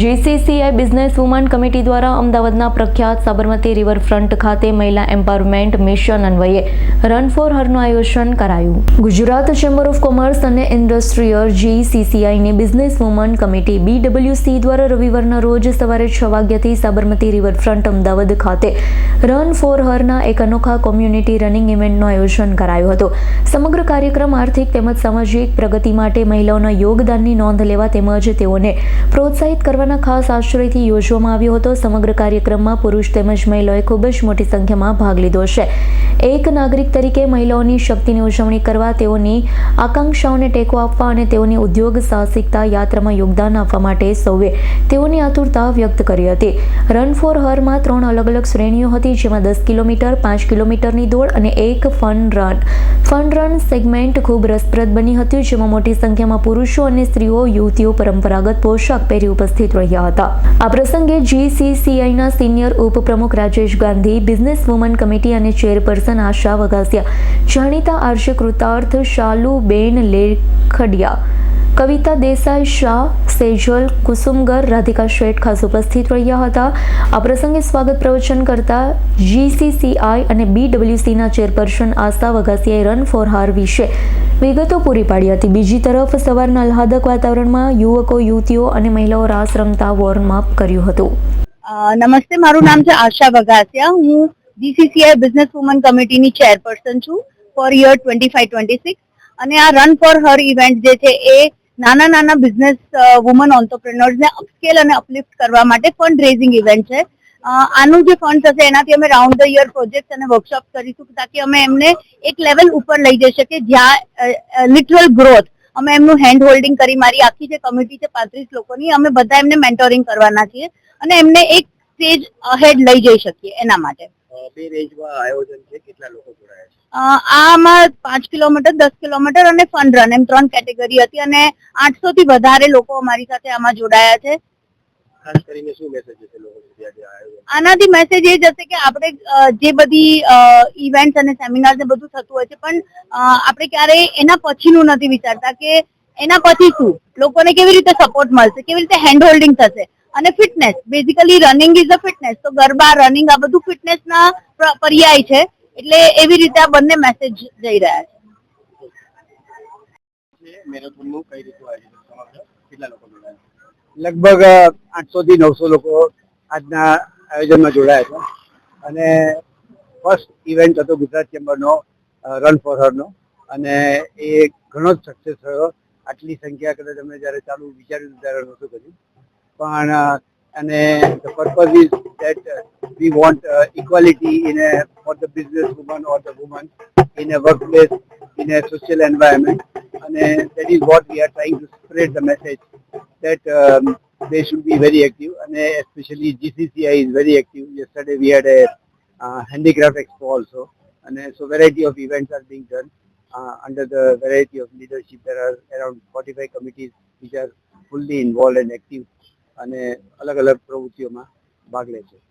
GCCI business woman committee દ્વારા અમદાવાદના પ્રખ્યાત સાબરમતી રિવરફ્રન્ટ ખાતે મહિલા એમ્પાવરમેન્ટ મિશન અન્વયે રન ફોર હરનું આયોજન કરાયું. ગુજરાત ચેમ્બર ઓફ કોમર્સ અને ઇન્ડસ્ટ્રીયલ જીસીસીઆઈની બિઝનેસ વુમન કમિટી બીડબ્લ્યુસી દ્વારા રવિવારના રોજ સવારે છ વાગ્યાથી સાબરમતી રિવરફ્રન્ટ અમદાવાદ ખાતે રન ફોર હરના એક અનોખા કોમ્યુનિટી રનિંગ ઇવેન્ટનું આયોજન કરાયું હતું. સમગ્ર કાર્યક્રમ આર્થિક તેમજ સામાજિક પ્રગતિ માટે મહિલાઓના યોગદાનની નોંધ લેવા તેમજ તેઓને પ્રોત્સાહિત કરવાના ખાસ આશ્રયથી યોજવામાં આવ્યો હતો. સમગ્ર કાર્યક્રમમાં પુરુષ તેમજ મહિલાઓએ ખૂબ જ મોટી સંખ્યામાં ભાગ લીધો છે. એક નાગરિક તરીકે મહિલાઓની શક્તિની ઉજવણી કરવા, તેઓની આકાંક્ષાઓને ટેકો આપવા અને તેઓની ઉદ્યોગ સાહસિકતા યાત્રામાં યોગદાન આપવા માટે સૌએ તેઓની આતુરતા વ્યક્ત કરી હતી. રન ફોર હરમાં ત્રણ અલગ અલગ શ્રેણીઓ હતી, જેમાં દસ કિલોમીટર, પાંચ કિલોમીટરની દોડ અને એક fun run. Fun run segment ખૂબ રસપ્રદ બની હતી, જેમાં મોટી સંખ્યામાં પુરુષો અને સ્ત્રીઓ યુવતીઓ પરંપરાગત પોશાક પહેરી ઉપસ્થિત રહ્યા હતા. આ પ્રસંગે જીસીસીઆઈના સિનિયર ઉપપ્રમુખ Rajesh Gandhi business woman committee અને ચેરપર્સન આશા વગાસિયા જાણીતા આર્ષ કૃતાર્થ શાલુબેન લેખડિયા કવિતા દેસાઈ શાહ, સેજલ, કુસુમગર, રાધિકા શેઠ ખાસ ઉપસ્થિત રહ્યા હતા. આ પ્રસંગે સ્વાગત પ્રવચન કરતા જીસીસીઆઈ અને બીડબ્લ્યુસીના ચેરપર્સન આશા વઘાસિયાએ રન ફોર હાર વિશે વિગતો પૂરી પાડી હતી. બીજી તરફ સવારના આહ્લાદક વાતાવરણમાં યુવકો, યુવતીઓ અને મહિલાઓ રાસ રમતા વોર્મ અપ કર્યું હતું. નમસ્તે, મારું નામ છે આશા વઘાસિયા. હું જીસીસીઆઈ બિઝનેસ વુમન કમિટીની ચેરપર્સન છું four year twenty five twenty six અને આ રન ફોર હર ઇવેન્ટ જે છે એ નાના નાના બિઝનેસ વુમન ઓન્ટરપ્રેનર્સને અપસ્કેલ અને અપલિફ્ટ કરવા માટે ફંડ રેઝિંગ ઇવેન્ટ છે આનું જે ફંડ થશે, એનાથી અમે રાઉન્ડ ધ યર પ્રોજેક્ટ અને વર્કશોપ કરીશું તાકી અમે એમને એક લેવલ ઉપર લઈ જઈ શકીએ, જ્યાં લિટરલ ગ્રોથ અમે એમનું હેન્ડ હોલ્ડિંગ કરી મારી આખી જે કમિટી છે, પાંત્રીસ લોકોની, અમે બધા એમને મેન્ટોરિંગ કરવાના છીએ અને એમને એક સ્ટેજ અહેડ લઈ જઈ શકીએ એના માટે. બે રેન્જમાં આયોજન છે, કેટલા લોકો જોડાયા છે? આમાં પાંચ કિલોમીટર દસ કિલોમીટર અને ફન રન એમ ત્રણ કેટેગરી હતી અને આઠસો થી વધારે લોકો અમારી સાથે આમાં જોડાયા છે. આનાથી મેસેજ એ જશે કે આપણે જે બધી ઇવેન્ટ્સ અને સેમિનાર ને બધું થતું હોય છે પણ આપણે ક્યારેય એના પછીનું નથી વિચારતા કે એના પછી શું? લોકોને કેવી રીતે સપોર્ટ મળશે? કેવી રીતે હેન્ડ હોલ્ડિંગ થશે? અને fitness basically running is a fitness તો ગરબા રનિંગ આ બધું ફિટનેસના પ્ર- પર્યાય છે. એટલે એવી રીતે આ બંને મેસેજ જઈ રહ્યા છે. લગભગ આઠસો થી નવસો લોકો આજના આયોજનમાં જોડાયા છે. અને ફર્સ્ટ ઇવેન્ટ હતો ગુજરાત ચેમ્બરનો રન ફોર હરનો અને એ ઘણો જ સક્સેસ થયો. આટલી સંખ્યા કદાચ અમે જ્યારે ચાલુ વિચાર્યું હતું ત્યારે નહોતું કર્યું. પણ અને the purpose is that We want equality in a for the businesswoman or the woman in a workplace in a social environment અને that is what we are trying to spread the message that um, they should be very active and uh, especially GCCI is very active. Yesterday we had a uh, handicraft expo also and uh, so variety of events are being done uh, under the variety of leadership. There are around 45 committees which are fully involved and active અને અલગ અલગ પ્રવૃત્તિઓમાં ભાગ લે છે okay